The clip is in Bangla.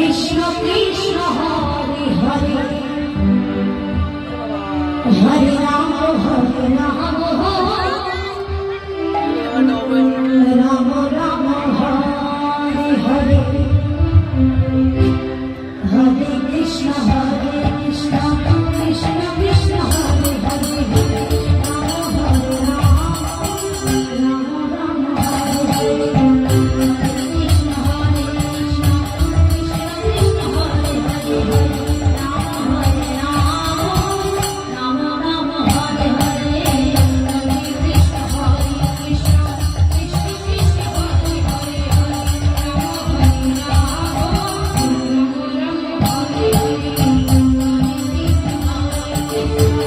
কৃষ্ণ কৃষ্ণ। Thank you.